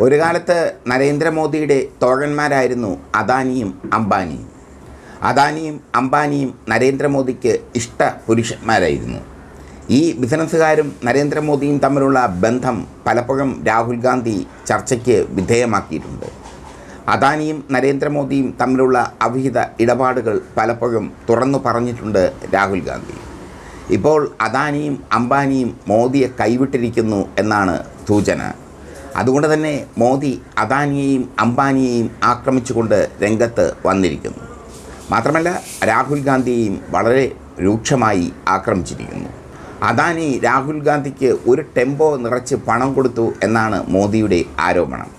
ഒരു കാലത്ത് നരേന്ദ്രമോദിയുടെ തോഴന്മാരായിരുന്നു അദാനിയും അംബാനിയും. അദാനിയും അംബാനിയും നരേന്ദ്രമോദിക്ക് ഇഷ്ട പുരുഷന്മാരായിരുന്നു. ഈ ബിസിനസ്സുകാരും നരേന്ദ്രമോദിയും തമ്മിലുള്ള ബന്ധം പലപ്പോഴും രാഹുൽ ഗാന്ധി ചർച്ചയ്ക്ക് വിധേയമാക്കിയിട്ടുണ്ട്. അദാനിയും നരേന്ദ്രമോദിയും തമ്മിലുള്ള അവിഹിത ഇടപാടുകൾ പലപ്പോഴും തുറന്നു പറഞ്ഞിട്ടുണ്ട് രാഹുൽ ഗാന്ധി. ഇപ്പോൾ അദാനിയും അംബാനിയും മോദിയെ കൈവിട്ടിരിക്കുന്നു എന്നാണ് സൂചന. അതുകൊണ്ട് തന്നെ മോദി അദാനിയെയും അംബാനിയെയും ആക്രമിച്ചുകൊണ്ട് രംഗത്ത് വന്നിരിക്കുന്നു. മാത്രമല്ല രാഹുൽ ഗാന്ധിയെയും വളരെ രൂക്ഷമായി ആക്രമിച്ചിരിക്കുന്നു. അദാനി രാഹുൽ ഗാന്ധിക്ക് ഒരു ടെമ്പോ നിറച്ച് പണം കൊടുത്തു എന്നാണ് മോദിയുടെ ആരോപണം.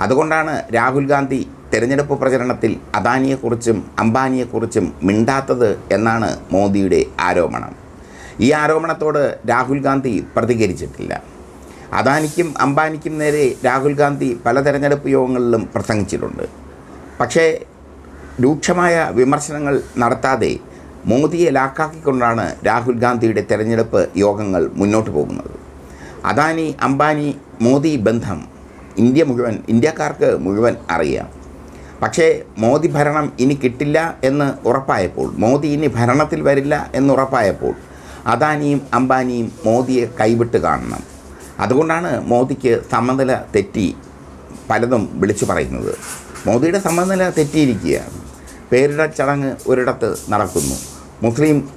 അതുകൊണ്ടാണ് രാഹുൽ ഗാന്ധി തെരഞ്ഞെടുപ്പ് പ്രചരണത്തിൽ അദാനിയെക്കുറിച്ചും അംബാനിയെക്കുറിച്ചും മിണ്ടാത്തത് എന്നാണ് മോദിയുടെ ആരോപണം. ഈ ആരോപണത്തോട് രാഹുൽ ഗാന്ധി പ്രതികരിച്ചിട്ടില്ല. അദാനിക്കും അംബാനിക്കും നേരെ രാഹുൽ ഗാന്ധി പല തെരഞ്ഞെടുപ്പ് യോഗങ്ങളിലും പ്രസംഗിച്ചിട്ടുണ്ട്. പക്ഷേ രൂക്ഷമായ വിമർശനങ്ങൾ നടത്താതെ മോദിയെ ലാക്കാക്കിക്കൊണ്ടാണ് രാഹുൽ ഗാന്ധിയുടെ തെരഞ്ഞെടുപ്പ് യോഗങ്ങൾ മുന്നോട്ട് പോകുന്നത്. അദാനി അംബാനി മോദി ബന്ധം ഇന്ത്യ മുഴുവൻ ഇന്ത്യക്കാർക്ക് മുഴുവൻ അറിയാം. പക്ഷേ മോദി ഭരണം ഇനി കിട്ടില്ല എന്ന് ഉറപ്പായപ്പോൾ മോദി ഇനി ഭരണത്തിൽ വരില്ല എന്ന് ഉറപ്പായപ്പോൾ അദാനിയും അംബാനിയും മോദിയെ കൈവിട്ട് കാണണം. അതുകൊണ്ടാണ് മോദിക്ക് സമനില തെറ്റി പലതും വിളിച്ചു പറയുന്നത്. മോദിയുടെ സമനില തെറ്റിയിരിക്കുകയാണ്. പേരിട ചടങ്ങ് ഒരിടത്ത് നടക്കുന്നു. മുസ്ലിം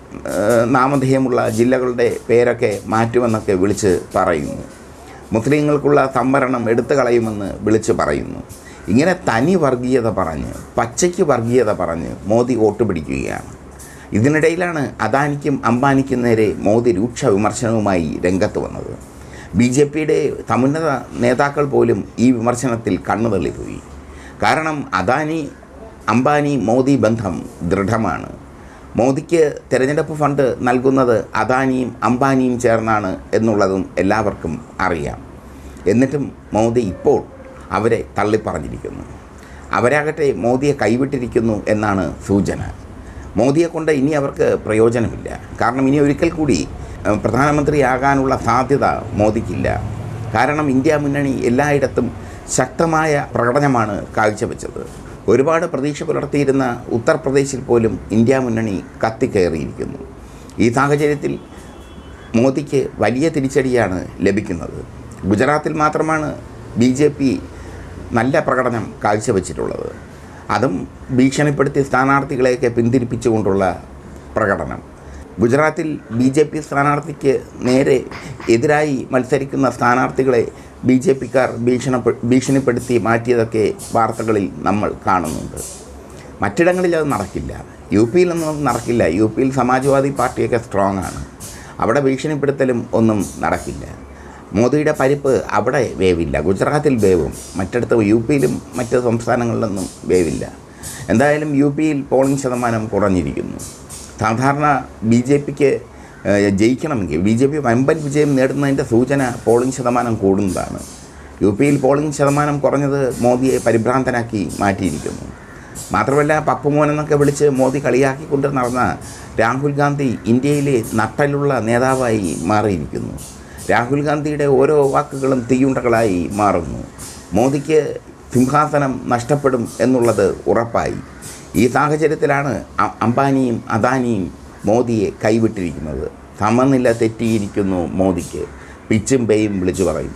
നാമധേയമുള്ള ജില്ലകളുടെ പേരൊക്കെ മാറ്റുമെന്നൊക്കെ വിളിച്ച് പറയുന്നു. മുസ്ലിങ്ങൾക്കുള്ള സംവരണം എടുത്തു കളയുമെന്ന് വിളിച്ച് പറയുന്നു. ഇങ്ങനെ തനി വർഗീയത പറഞ്ഞ് പച്ചയ്ക്ക് വർഗീയത പറഞ്ഞ് മോദി വോട്ട് പിടിക്കുകയാണ്. ഇതിനിടയിലാണ് അദാനിക്കും അംബാനിക്കും നേരെ മോദി രൂക്ഷ വിമർശനവുമായി രംഗത്ത് വന്നത്. ബി ജെ പിയുടെ സമുന്നത നേതാക്കൾ പോലും ഈ വിമർശനത്തിൽ കണ്ണു തള്ളിപ്പോയി. കാരണം അദാനി അംബാനി മോദി ബന്ധം ദൃഢമാണ്. മോദിക്ക് തിരഞ്ഞെടുപ്പ് ഫണ്ട് നൽകുന്നത് അദാനിയും അംബാനിയും ചേർന്നാണ് എന്നുള്ളതും എല്ലാവർക്കും അറിയാം. എന്നിട്ടും മോദി ഇപ്പോൾ അവരെ തള്ളിപ്പറഞ്ഞിരിക്കുന്നു. അവരാകട്ടെ മോദിയെ കൈവിട്ടിരിക്കുന്നു എന്നാണ് സൂചന. മോദിയെ കൊണ്ട് ഇനി അവർക്ക് പ്രയോജനമില്ല. കാരണം ഇനി ഒരിക്കൽ കൂടി പ്രധാനമന്ത്രിയാകാനുള്ള സാധ്യത മോദിക്കില്ല. കാരണം ഇന്ത്യ മുന്നണി എല്ലായിടത്തും ശക്തമായ പ്രകടനമാണ് കാഴ്ചവെച്ചത്. ഒരുപാട് പ്രതീക്ഷ പുലർത്തിയിരുന്ന ഉത്തർപ്രദേശിൽ പോലും ഇന്ത്യ മുന്നണി കത്തിക്കയറിയിരിക്കുന്നു ഈ സാഹചര്യത്തിൽ മോദിക്ക് വലിയ തിരിച്ചടിയാണ് ലഭിക്കുന്നത്. ഗുജറാത്തിൽ മാത്രമാണ് ബി ജെ പി നല്ല പ്രകടനം കാഴ്ചവെച്ചിട്ടുള്ളത്. അതും ഭീഷണിപ്പെടുത്തിയ സ്ഥാനാർത്ഥികളെയൊക്കെ പിന്തിരിപ്പിച്ചുകൊണ്ടുള്ള പ്രകടനം. ഗുജറാത്തിൽ ബി ജെ പി സ്ഥാനാർത്ഥിക്ക് നേരെ എതിരായി മത്സരിക്കുന്ന സ്ഥാനാർത്ഥികളെ ബി ജെ പിക്കാർ ഭീഷണപ്പെ ഭീഷണിപ്പെടുത്തി മാറ്റിയതൊക്കെ വാർത്തകളിൽ നമ്മൾ കാണുന്നുണ്ട്. മറ്റിടങ്ങളിൽ അത് നടക്കില്ല. യു പിയിലൊന്നും നടക്കില്ല. യു പിയിൽ സമാജ്വാദി പാർട്ടിയൊക്കെ സ്ട്രോങ് ആണ് അവിടെ ഭീഷണിപ്പെടുത്തലും ഒന്നും നടക്കില്ല. മോദിയുടെ പരിപ്പ് അവിടെ വേവില്ല. ഗുജറാത്തിൽ വേവും. മറ്റിടത്ത് യു പിയിലും മറ്റ് സംസ്ഥാനങ്ങളിലൊന്നും വേവില്ല. എന്തായാലും യു പിയിൽ പോളിംഗ് ശതമാനം കുറഞ്ഞിരിക്കുന്നു. സാധാരണ ബി ജെ പിക്ക് ജയിക്കണമെങ്കിൽ ബി ജെ പി വമ്പൻ വിജയം നേടുന്നതിന്റെ സൂചന പോളിംഗ് ശതമാനം കൂടുന്നതാണ്. യു പിയിൽ പോളിംഗ് ശതമാനം കുറഞ്ഞത് മോദിയെ പരിഭ്രാന്തനാക്കി മാറ്റിയിരിക്കുന്നു. മാത്രമല്ല പപ്പുമോൻ എന്നൊക്കെ വിളിച്ച് മോദി കളിയാക്കിക്കൊണ്ട് നടന്ന രാഹുൽ ഗാന്ധി ഇന്ത്യയിലെ നട്ടലുള്ള നേതാവായി മാറിയിരിക്കുന്നു. രാഹുൽ ഗാന്ധിയുടെ ഓരോ വാക്കുകളും തീയുണ്ടകളായി മാറുന്നു. മോദിക്ക് സിംഹാസനം നഷ്ടപ്പെടും എന്നുള്ളത് ഉറപ്പായി. ഈ സാഹചര്യത്തിലാണ് അംബാനിയും അദാനിയും മോദിയെ കൈവിട്ടിരിക്കുന്നത്. സമനില തെറ്റിയിരിക്കുന്നു മോദിക്ക്. പിച്ചും പേയും വിളിച്ചു പറയും